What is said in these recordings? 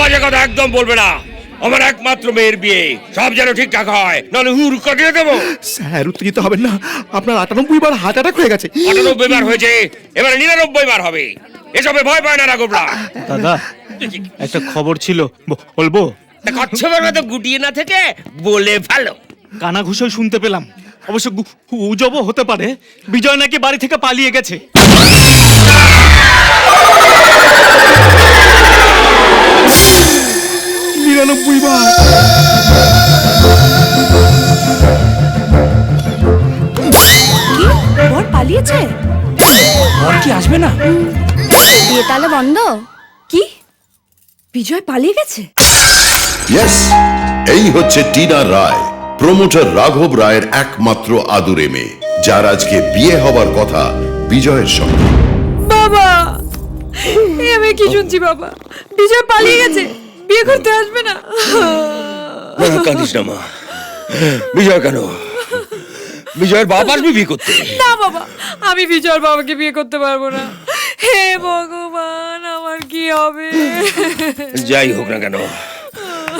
বাজে কথা একদম বলবে না। আমার একমাত্র মেয়ের বিয়ে। সব যেন ঠিকঠাক হয় নাহলে হুর কাটিয়ে দেবো। স্যার উত্তেজিত হবেন না। আপনার আটানব্বই বার হার্ট অ্যাটাক হয়ে গেছে। আটানব্বই বার হয়েছে এবারে নিরানব্বই বার হবে। এসবে ভয় পায় না রাঘবরা। দাদা একটা খবর ছিল। বলব? কচ্ছপের মতো গুটিয়ে না থেকে বলে ভালো কানা ঘুষোই শুনতে পেলাম। অবশ্য গু- গুজবও হতে পারে। বিজয় নাকি বাড়ি থেকে পালিয়ে গেছে। নিরানব্বই বার। বর পালিয়েছে? বিয়ে তাহলে বন্ধ? কি? বিজয় পালিয়ে গেছে? ইয়েস এই হচ্ছে টিনা রায় প্রমোটার রাঘব রায়ের একমাত্র আদুরে মেয়ে যার আজকে বিয়ে হবার কথা বিজয়ের সঙ্গে। বাবা আমি কি শুনছি বাবা? বিজয় পালিয়ে গেছে? বিয়ে করতে আসবে না। না, কাঁদিস না মা। বিজয় কেন? বিজয়ের বাপ আসবি বিয়ে করতে। না বাবা আমি বিজয়ের বাবাকে বিয়ে করতে পারব না। হে ভগবান আমার কি হবে? যাই হোক না কেন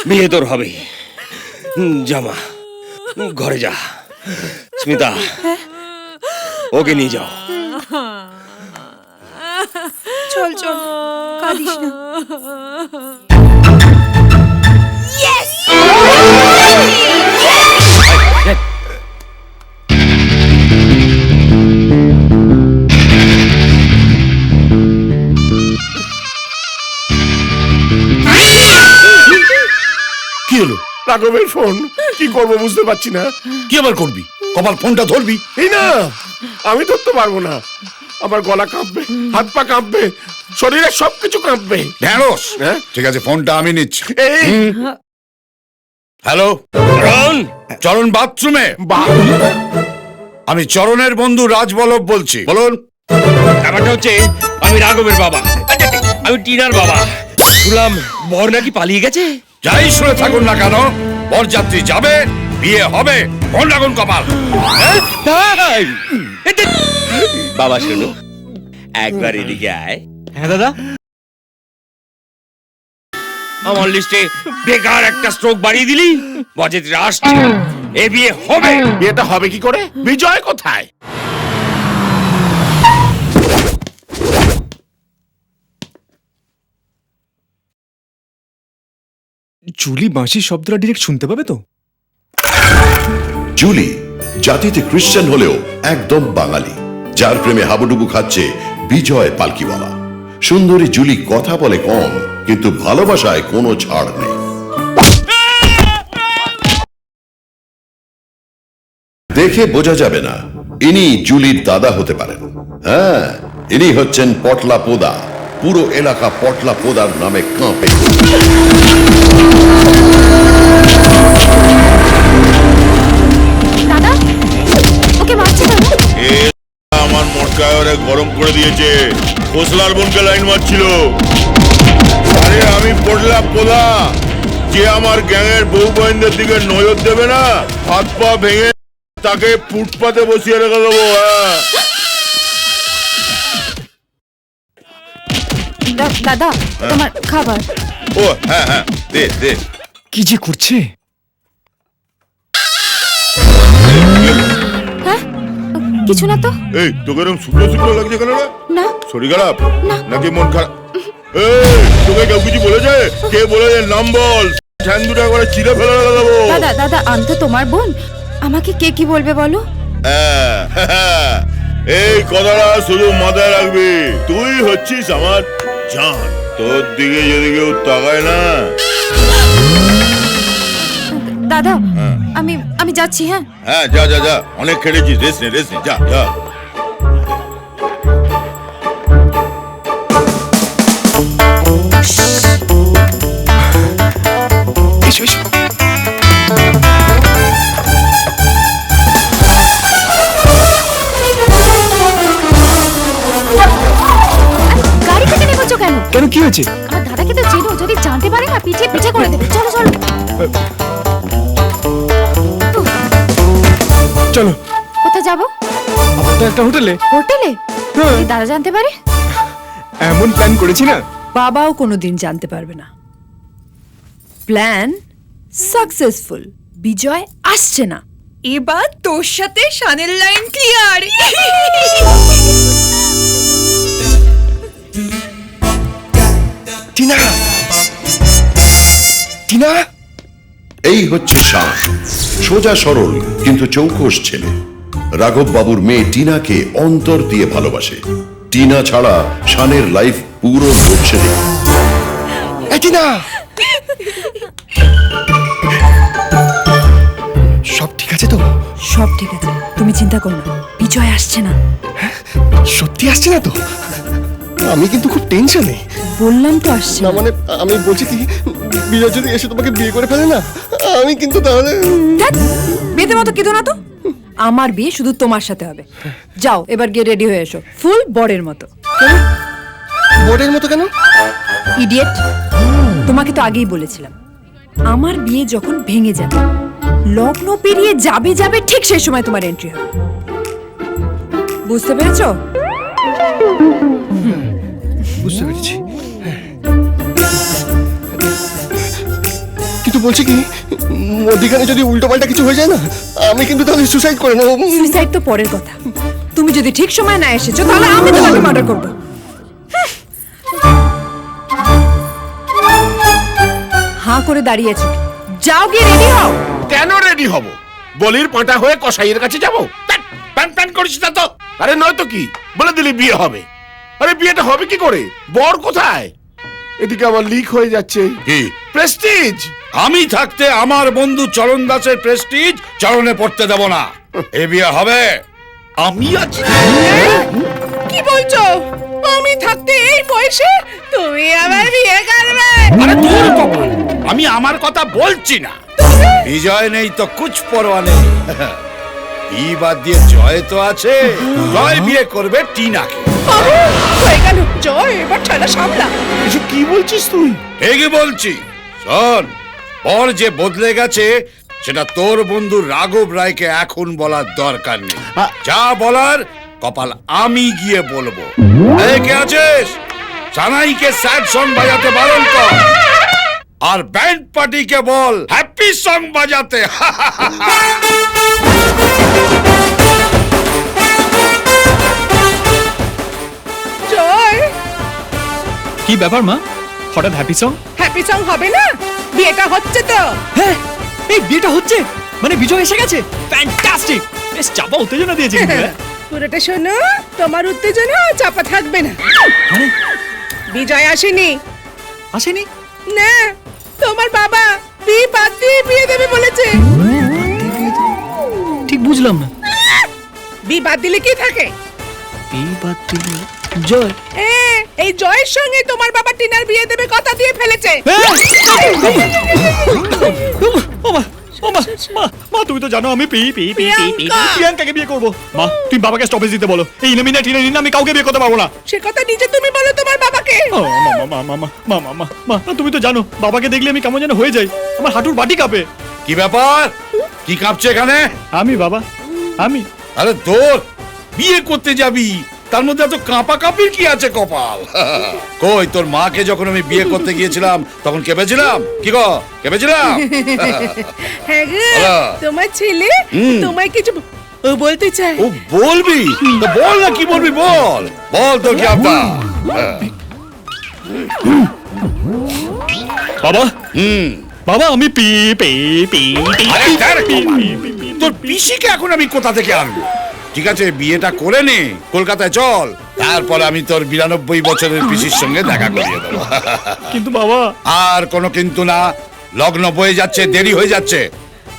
বিয়ে তোর হবে। জামা ঘরে যা। স্মিতা ওকে নিয়ে যাও। চল চল কাঁদিস না। রাঘবের ফোন। কি করব বুঝতে পারছি না। কি আবার করবি? কপাল ফোনটা ধরবি? এই না আমি ধরতে পারব না। আমার গলা কাঁপবে হাত পা কাঁপবে শরীরে সবকিছু কাঁপবে। ঢ্যাঁড়স? হ্যাঁ? ঠিক আছে ফোনটা আমি নিচ্ছি। এই। হ্যালো? রন চরণ বাথরুমে? আমি চরণের বন্ধু রাজবল্লভ বলছি। বলুন। ব্যাপারটা হচ্ছে আমি রাঘবের বাবা। আমি টিনার বাবা। শুনলাম বর নাকি পালিয়ে গেছে? যাই শুনে থাকুন না কেন বরযাত্রী যাবে বিয়ে হবে ফোন রাখুন কপাল তাই? বাবা শোনো একবার এদিকে আয়। হ্যাঁ দাদা? আমার লিস্টে বেকার একটা স্ট্রোক বাড়িয়ে দিলি বজেত্রী আসছে। এ বিয়ে হবে। বিয়েটা হবে কি করে? বিজয় কোথায়? জুলি বাঁশির শব্দটা ডিরেক্ট শুনতে পাবে তো? জুলি জাতিতে খ্রিস্টান হলেও একদম বাঙালি। যার প্রেমে হাবুডুবু খাচ্ছে বিজয় পালকিওয়ালা। সুন্দরী জুলি কথা বলে কম, কিন্তু ভালোবাসায় কোনো ছাড় নেই। দেখে বোঝা যাবে না, ইনি জুলির দাদা হতে পারেন। হ্যাঁ ইনি হচ্ছেন পটলা পোদা পুরো এলাকা পটলা পোদার নামে কাঁপে। দাদা? ওকে মারছে কেন? আমার মটকায়রে গরম করে দিয়েছে। খোসলার বোনকে লাইন মারছিল। আরে আমি পড়লা পোলা যে আমার গ্যাংয়ের বউ বহিনদের দিকে নজর দেবে না হাত পা ভেঙে তাকে ফুটপাতে বসিয়ে রেখে দেবো হ্যাঁ। দাদা তোমার খাবার। ও হ্যাঁ হ্যাঁ দে দে। কি যে করছে? কিছু না তো। এই তোকে এরকম শুকনো শুকনো লাগছে কেন না। শরীর খারাপ? নাকি মন খারাপ? এই তোকে কেউ কিছু বলেছে? কে বলেছে? নাম বল। ঠ্যাং দুটা করে চিড়ে ফেলে দেবো। দাদা দাদা আনতে তোমার বোন। আমাকে কে কি বলবে বলো? হ্যাঁ, হ্যাঁ, এই কথাটা শুধু মাথায় রাখবি। তুই হচ্ছিস আমার জান। তোর দিকে যদি কেউ তাকায় না। দাদা আমি আমি যাচ্ছি হ্যাঁ? হ্যাঁ যা যা যা। অনেক খেলেছিস রেস নে রেস নে যা যা। হয়েছে? আমার দাদাকে তো চেনো যদি জানতে পারে না পিঠিয়ে পিঠে করে দেবে। চলো চলো। চলো। কোথায় যাব? আপাতত একটা হোটেলে। হোটেলে? হ্যাঁ। যদি দাদা জানতে পারে? এমন প্ল্যান করেছি না। বাবাও কোনোদিন জানতে পারবে না। প্ল্যান সাকসেসফুল বিজয় আসছে না। এবার তোর সাথে শানের লাইন ক্লিয়ার হচ্ছে শান সোজা সরল কিন্তু চৌকস ছেলে। রাঘব বাবুর মেয়ে টিনাকে অন্তর দিয়ে ভালোবাসে। টিনা ছাড়া শানের লাইফ পুরো ঘটছে টিনা! সব ঠিক আছে তো? সব ঠিক আছে। তুমি চিন্তা করো না। বিজয় আসছে না। সত্যি আসছে না তো? আমি কিন্তু খুব টেনশনে বললাম তো আসছে না। মানে আমি বলছি কি বিজয় যদি এসে তোমাকে বিয়ে করে ফেলে না আমি কিন্তু তাহলে বিয়েতে মতো কেঁদো না তো। আমার বিয়ে শুধু তোমার সাথে হবে। যাও এবার গিয়ে রেডি হয়ে এসো। ফুল বরের মতো। বরের মতো কেন? ইডিয়েট। তোমাকে তো আগেই বলেছিলাম। আমার বিয়ে যখন ভেঙে যাবে লগ্ন পেরিয়ে যাবে যাবে ঠিক সেই সময় তোমার এন্ট্রি হবে। বুঝতে পেরেছ? বুঝতে পেরেছি। বলছি কি মধ্যিখানে যদি উল্টো পাল্টা কিছু হয়ে যায় না আমি কিন্তু তাহলে সুসাইড করে নেব। সুইসাইড তো পরের কথা। তুমি যদি ঠিক সময় না এসেছ তাহলে আমি তোমাকে মার্ডার করব। হাঁ করে দাঁড়িয়েছো কি? যাও গিয়ে রেডি হও। কেন রেডি হব? বলির পাঁটা হয়ে কসাইয়ের কাছে যাব? প্যান প্যান করিস না তো। আরে নয়তো কি? বলে দিলি বিয়ে হবে। আরে বিয়েটা হবে কি করে? বর কোথায়? এদিকে আমার লিক হয়ে যাচ্ছে। কি? প্রেস্টিজ আমি থাকতে আমার বন্ধু চরণ দাসের প্রেস্টিজ চরণে পড়তে দেব না। এ বিয়ে হবে। আমি আছি। কি বলছো? আমি থাকতে এই বয়সে তুমি আমার বিয়ে করবে। আরে তোর কপাল আমি আমার কথা বলছি না। বিজয় নেই তো কুছ পরোয়া নেই। এই বাদ দিয়ে জয় তো আছে। জয় বিয়ে করবে টিনাকে। হয়ে গেল। জয় এবার ঠান্ডা সামলা। এসব কি বলছিস তুই? ঠিকই বলছি। শোন পর যে বদলে গেছে সেটা তোর বন্ধু রাঘব রায়কে এখন বলার দরকার নেই। যা বলার কপাল আমি গিয়ে বলব। কে আছিস? সানাইকে স্যাড সং বাজাতে বারণ কর। আর ব্যান্ড পার্টিকে বল হ্যাপি সং বাজাতে। জয়। কি ব্যাপার মা? হঠাৎ হ্যাপি সং? হ্যাপি সং হবে না? বিয়েটা হচ্ছে তো। হ্যাঁ এই বিয়েটা হচ্ছে? মানে বিজয় এসে গেছে? ফ্যান্টাস্টিক বেশ চাপা উত্তেজনা দিয়েছে হ্যাঁ? পুরোটা শোনো তোমার উত্তেজনা চাপা থাকবে না। মানে? বিজয় আসেনি। আসেনি? না তোমার বাবা বিয়ে বাদ দিয়ে বিয়ে দেবে বলেছে। ঠিক বুঝলাম না। বিয়ে বাদ দিলে কি থাকে? এই বাদ দিলে জয় এ, এই জয়ের সঙ্গে তোমার বাবা টিনার বিয়ে দেবে কথা দিয়ে ফেলেছে মা তুমি তো জানো আমি পি পি পি প্রিয়াঙ্কাকে বিয়ে মা তুমি বাবাকে স্টপেজ দিতে বলো এই টিনা নিনা আমি কাউকে বিয়ে করতে পারব না সে কথা নিজে তুমি বলো তোমার বাবাকে মা মা মা মা তুমি তো জানো বাবাকে দেখলে আমি কেমন যেন হয়ে যাই আমার হাঁটুর বাটি কাঁপে কি ব্যাপার কি কাঁপছে এখানে আমি বাবা আমি আরে তোর বিয়ে করতে যাবি তার মধ্যে এত কাঁপা কাঁপির কি আছে কপাল কই তোর মাকে যখন আমি বিয়ে করতে গিয়েছিলাম তখন কেঁপেছিলাম কি গো কেঁপেছিলাম হ্যাঁ গো। তোমার ছেলে হুম। তোমায় কিছু ব- ও বলতে চায় ও বলবি তো বল না কি বলবি বল বল তোর কি আব্বা বাবা হুম বাবা আমি আরে। পি, পি, পি, তোর পিসিকে এখন আমি কোথা থেকে আনব ঠিক আছে বিয়েটা করে নে কলকাতায় চল। তারপর আমি তোর বিরানব্বই বছরের পিসির সঙ্গে দেখা করিয়ে দেবো। কিন্তু বাবা। আর কোনো কিন্তু না লগ্ন বয়ে যাচ্ছে দেরি হয়ে যাচ্ছে।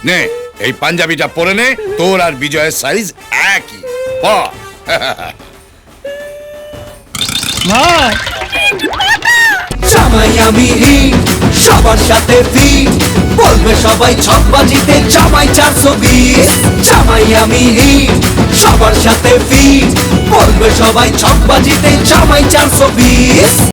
নে এই পাঞ্জাবিটা পরে নে তোর আর বিজয়ের সাইজ একই। পর। মা। জামাই আমি হিট সবার সাথে ফি বলবে সবাই ছকবাজিতে জামাই চারশো বিশ। জামাই আমি সবার সাথে ফি বলবে সবাই ছকবাজিতে জামাই চারশো বিশ।